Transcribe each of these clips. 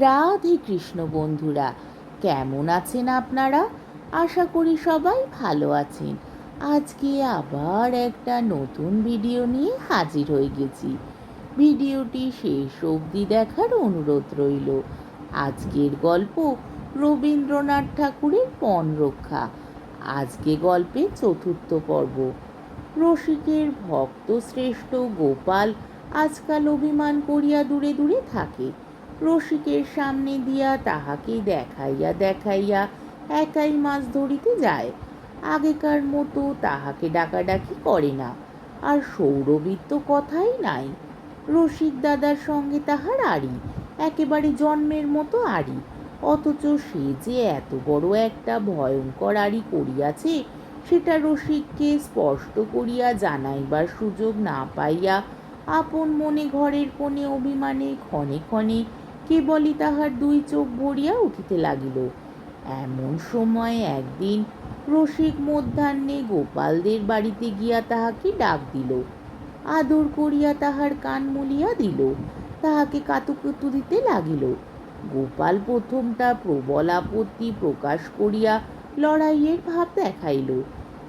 রাধে কৃষ্ণ বন্ধুরা, কেমন আছেন আপনারা? আশা করি সবাই ভালো আছেন। আজকে আবার একটা নতুন ভিডিও নিয়ে হাজির হয়ে গেছি। ভিডিওটি শেষ অবধি দেখার অনুরোধ রইল। আজকের গল্প রবীন্দ্রনাথ ঠাকুরের পণ রক্ষা। আজকে গল্পে চতুর্থ পর্ব। রসিকের ভক্ত শ্রেষ্ঠ গোপাল আজকাল অভিমান করিয়া দূরে দূরে থাকে। রসিকের সামনে দিয়া তাহাকে দেখাইয়া দেখাইয়া একাই মাছ ধরিতে যায়। আগেকার মতো তাহাকে ডাকাডাকি করে না, আর সৌরবীর তো কথাই নাই। রসিক দাদার সঙ্গে তাহার আড়ি, একেবারে জন্মের মতো আড়ি, অথচ সে যে এত বড় একটা ভয়ঙ্কর আড়ি করিয়াছে, সেটা রসিককে স্পষ্ট করিয়া জানাইবার সুযোগ না পাইয়া আপন মনে ঘরের কোণে অভিমানে ক্ষণে ক্ষণে কেবলই তাহার দুই চোখ ভরিয়া উঠিতে লাগিল। এমন সময় একদিন রসিক মধ্যাহ্নে গোপালদের বাড়িতে গিয়া তাহাকে ডাক দিল। আদর করিয়া তাহার কান মুলিয়া দিল। তাহাকে কাতুকুতু দিতে লাগিল। গোপাল প্রথমটা প্রবল আপত্তি প্রকাশ করিয়া লড়াইয়ের ভাব দেখাইল।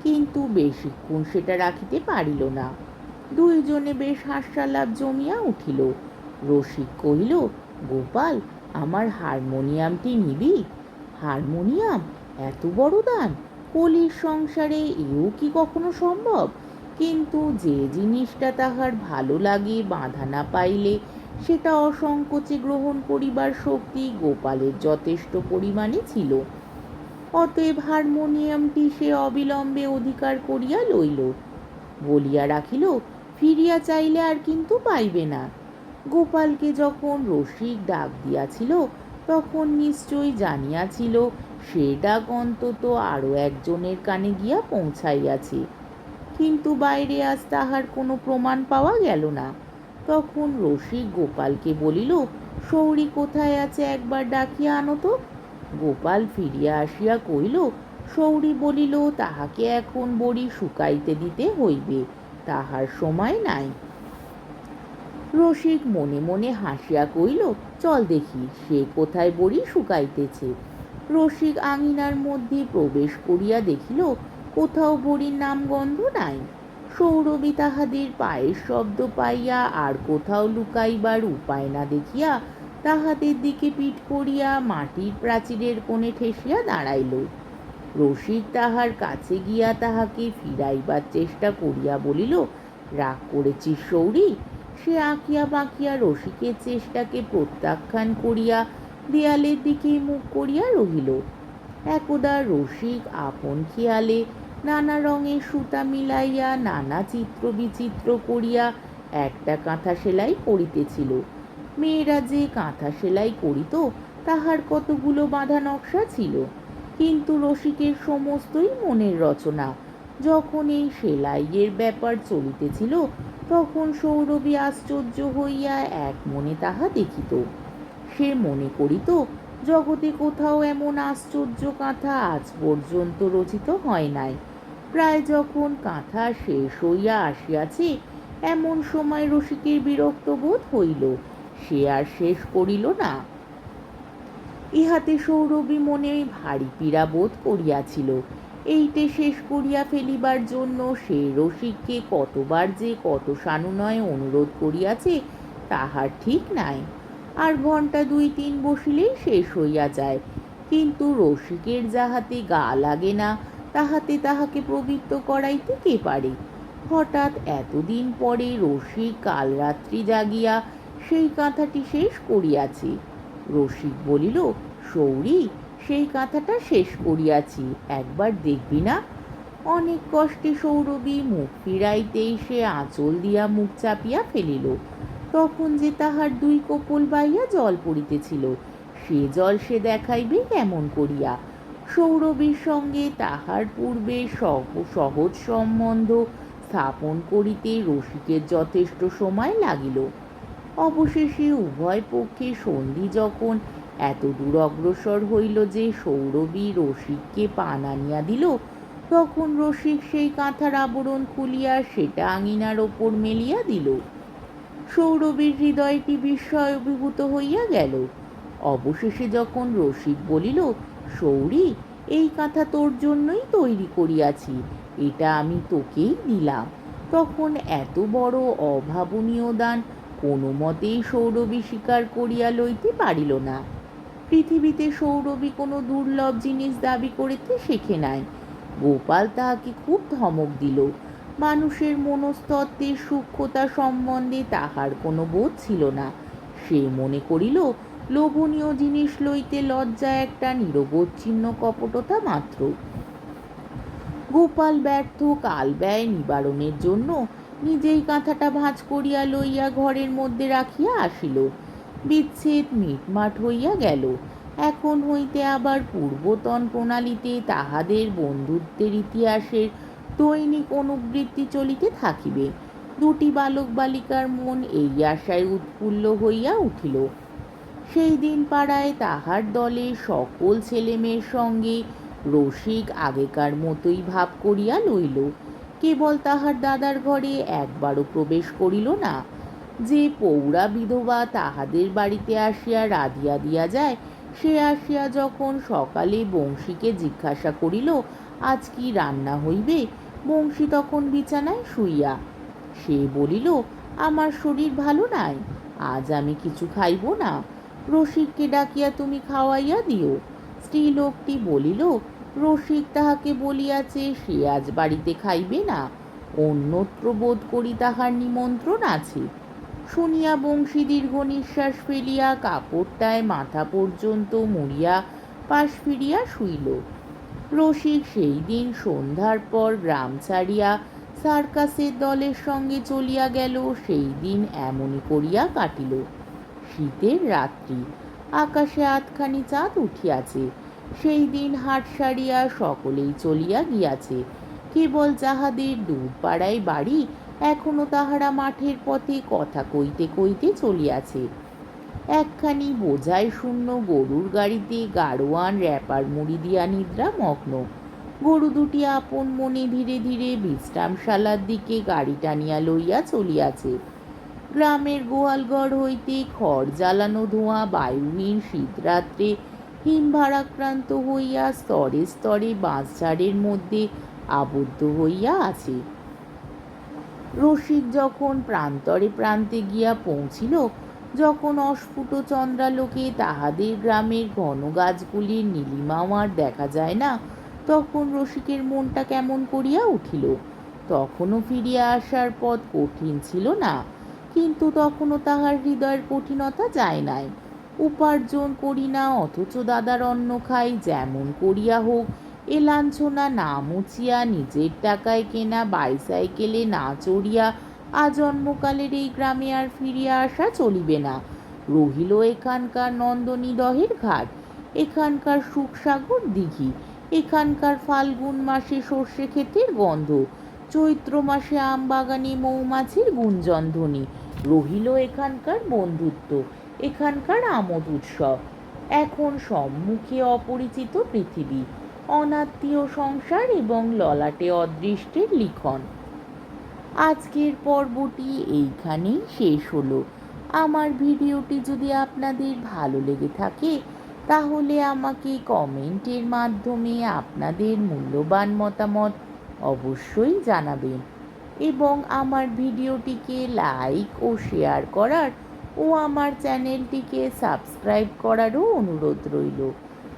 কিন্তু বেশিক্ষণ সেটা রাখিতে পারিল না। দুইজনে বেশ হাস্যালাপ জমিয়া উঠিল। রসিক কহিল গোপাল, আমার হারমোনিয়ামটি নিবি? হারমোনিয়াম এত বড় দান, কলির সংসারে এও কি কখনো সম্ভব? কিন্তু যে জিনিসটা তাহার ভালো লাগে বাধা না পাইলে, সেটা অসংকোচে গ্রহণ করিবার শক্তি গোপালের যথেষ্ট পরিমাণে ছিল। অতএব হারমোনিয়ামটি সে অবিলম্বে অধিকার করিয়া লইল। বলিয়া রাখিল, ফিরিয়া চাইলে আর কিন্তু পাইবে না। গোপালকে যখন রসিক ডাক দিয়াছিল, তখন নিশ্চয়ই জানিয়াছিল, সে ডাক অন্তত আরও একজনের কানে গিয়া পৌঁছাইয়াছে। কিন্তু বাইরে আজ তাহার কোনো প্রমাণ পাওয়া গেল না। তখন রসিক গোপালকে বলিল সৌরি কোথায় আছে একবার ডাকিয়া আনো তো? গোপাল ফিরিয়া আসিয়া কহিল সৌরি বলিল, তাহাকে এখন বড়ি শুকাইতে দিতে হইবে, তাহার সময় নাই। রসিক মনে মনে হাসিয়া কইল চল দেখি, সে কোথায় বড়ি শুকাইতেছে? রসিক আঙিনার মধ্যে প্রবেশ করিয়া দেখিল, কোথাও বড়ির নাম গন্ধ নাই। সৌরভী তাহাদের পায়ের শব্দ পাইয়া আর কোথাও লুকাইবার উপায় না দেখিয়া তাহাদের দিকে পিঠ করিয়া মাটির প্রাচীরের কোণে ঠেসিয়া দাঁড়াইল। রসিক তাহার কাছে গিয়া তাহাকে ফিরাইবার চেষ্টা করিয়া বলিল, রাগ করেছিস সৌরী? সে আঁকিয়া বাঁকিয়া রসিকের চেষ্টাকে প্রত্যাখ্যান করিয়া দেয়ালের দিকে মুখ করিয়া রহিল। একদা রসিক আপন খেয়ালে নানা রঙের সুতা মিলাইয়া, নানা চিত্র বিচিত্র করিয়া একটা কাঁথা সেলাই করিতেছিল। মেয়েরা যে কাঁথা সেলাই করিত, তাহার কতগুলো বাঁধা নকশা ছিল। কিন্তু রসিকের সমস্তই মনের রচনা। যখন এই সেলাইয়ের ব্যাপার চলিতেছিল তখন সৌরভী আশ্চর্য হইয়া এক মনে তাহা দেখিত। সে মনে করিত, জগতে কোথাও এমন আশ্চর্য কাঁথা আজ পর্যন্ত রচিত হয় নাই। প্রায় যখন কাঁথা শেষ হইয়া আসিয়াছে, এমন সময় রসিকের বিরক্ত বোধ হইল, সে আর শেষ করিল না। ইহাতে সৌরভী মনে ভারী পীড়া বোধ করিয়াছিল। এইটে শেষ করিয়া ফেলিবার জন্য সে রসিককে কতবার যে কত সানুনয় অনুরোধ করিয়াছে, তাহার ঠিক নাই। আর ঘণ্টা দুই তিন বসিলেই শেষ হইয়া যায়। কিন্তু রসিকের যাহাতে গা লাগে না, তাহাতে তাহাকে প্রবৃত্ত করাইতে কে পারে? হঠাৎ এতদিন পরে রসিক কাল রাত্রি জাগিয়া সেই কাঁথাটি শেষ করিয়াছে। রসিক বলিল সৌরী সেই কাঁথাটা শেষ করিয়াছি। একবার দেখবি না? অনেক কষ্টে সৌরভী মুখ ফিরাইতেই সে আঁচল দিয়া মুখ চাপিয়া ফেলিল। তখন যে তাহার দুই কপল বাইয়া জল পড়িতেছিল, সে জল সে দেখাইবে কেমন করিয়া? সৌরভীর সঙ্গে তাহার পূর্বে সহজ সম্বন্ধ স্থাপন করিতে রসিকের যথেষ্ট সময় লাগিল। অবশেষে উভয় পক্ষে সন্ধি যখন এত দূর অগ্রসর হইল যে সৌরভী রসিককে পান আনিয়া দিল। তখন রসিক সেই কাঁথার আবরণ খুলিয়া সেটা আঙিনার ওপর মেলিয়া দিল। সৌরভীর হৃদয়টি বিস্ময় অভিভূত হইয়া গেল। অবশেষে যখন রসিক বলিল, সৌরি, এই কাঁথা তোর জন্যই তৈরি করিয়াছি, এটা আমি তোকেই দিলাম। তখন এত বড় অভাবনীয় দান কোনো মতেই সৌরভী স্বীকার করিয়া লইতে পারিল না। পৃথিবীতে সৌরভী কোনো দুর্লভ জিনিস দাবি করিতে শেখে নাই। গোপাল তাহাকে খুব ধমক দিল। মানুষের মনস্তত্ত্বের সূক্ষ্মতা সম্বন্ধে তাহার কোনো বোধ ছিল না। সে মনে করিল, লোভনীয় জিনিস লইতে লজ্জা একটা নিরবচ্ছিন্ন কপটতা মাত্র। গোপাল ব্যর্থ, কাল ব্যয় নিবারণের জন্য নিজেই কাঁথাটা ভাঁজ করিয়া লইয়া ঘরের মধ্যে রাখিয়া আসিল। বিচ্ছেদ মিটমাট হইয়া গেল। এখন হইতে আবার পূর্বতন প্রণালীতে তাহাদের বন্ধুত্বের ইতিহাসের দৈনিক অনুবৃত্তি চলিতে থাকিবে। দুটি বালক বালিকার মন এই আশায় উৎফুল্ল হইয়া উঠিল। সেই দিন পাড়ায় তাহার দলে সকল ছেলেমেয়ের সঙ্গে রসিক আগেকার মতোই ভাব করিয়া লইল। কেবল তাহার দাদার ঘরে একবারও প্রবেশ করিল না। যে পৌরা বিধবা তাহাদের বাড়িতে আসিয়া রাধিয়া দিয়া যায়, সে আসিয়া যখন সকালে বংশীকে জিজ্ঞাসা করিল, আজ কি রান্না হইবে? বংশী তখন বিছানায় শুইয়া, সে বলিল, আমার শরীর ভালো নাই, আজ আমি কিছু খাইব না। রসিককে ডাকিয়া তুমি খাওয়াইয়া দিও। স্ত্রীলোকটি বলিল, রসিক তাহাকে বলিয়াছে, সে আজ বাড়িতে খাইবে না। অন্যত্র বোধ করি তাহার নিমন্ত্রণ আছে। শুনিয়া বংশী দীর্ঘ নিঃশ্বাস ফেলিয়া কাপড়টায় মাথা পর্যন্ত মুড়িয়া পাশ ফিরিয়া শুইল। রসিক সেই দিন সন্ধ্যার পর গ্রাম ছাড়িয়া সার্কাসের দলের সঙ্গে চলিয়া গেল, সেই দিন এমনই করিয়া কাটিল। শীতের রাত্রি, আকাশে আধখানি চাঁদ উঠিয়াছে। সেই দিন হাট সারিয়া সকলেই চলিয়া গিয়াছে। কেবল যাহাদের দূর পাড়ায় বাড়ি এখনও তাহারা মাঠের পথে কথা কইতে কইতে চলিয়াছে। একখানি বোঝাই শূন্য গরুর গাড়িতে গাড়োয়ান, র্যাপার মুড়ি দিয়া নিদ্রা, মগ্ন। গরু দুটি আপন মনে ধীরে ধীরে বিশ্রামশালার দিকে গাড়ি টানিয়া লইয়া চলিয়াছে। গ্রামের গোয়ালঘর হইতে খড় জ্বালানো ধোঁয়া, বায়ুহীন শীতরাত্রে হিমভারাক্রান্ত হইয়া স্তরে স্তরে বাঁশঝাড়ের মধ্যে আবদ্ধ হইয়া আছে। রসিক যখন প্রান্তরে প্রান্তে গিয়া পৌঁছিল, যখন অস্ফুট চন্দ্রালোকে তাহাদের গ্রামের ঘন গাছগুলির নীলিমাওয়ার দেখা যায় না, তখন রসিকের মনটা কেমন করিয়া উঠিল? তখনও ফিরিয়া আসার পথ কঠিন ছিল না, কিন্তু তখনও তাহার হৃদয়ের কঠিনতা যায় নাই। উপার্জন করি না, অথচ দাদার অন্ন খাই, যেমন করিয়া হোক এ লাঞ্ছনা না মুছিয়া নিজের টাকায় কেনা, বাইসাইকেলে না চড়িয়া আজন্মকালের এই গ্রামে আর ফিরিয়া আসা চলিবে না। রহিল এখানকার নন্দনী দহের ঘাট, এখানকার সুখসাগর দিঘি, এখানকার ফাল্গুন মাসে সর্ষে ক্ষেতের গন্ধ, চৈত্র মাসে আম বাগানে মৌমাছির গুঞ্জনধ্বনি। রহিল এখানকার বন্ধুত্ব, এখানকার আমোদ উৎসব। এখন সম্মুখে অপরিচিত পৃথিবী। অনাত্মীয় সংসার এবং ললাটে অদৃষ্টের লিখন। আজকের পর্বটি এইখানেই শেষ হলো। আমার ভিডিওটি যদি আপনাদের ভালো লেগে থাকে, তাহলে আমাকে কমেন্টের মাধ্যমে আপনাদের মূল্যবান মতামত অবশ্যই জানাবেন এবং আমার ভিডিওটিকে লাইক ও শেয়ার করার ও আমার চ্যানেলটিকে সাবস্ক্রাইব করারও অনুরোধ রইল।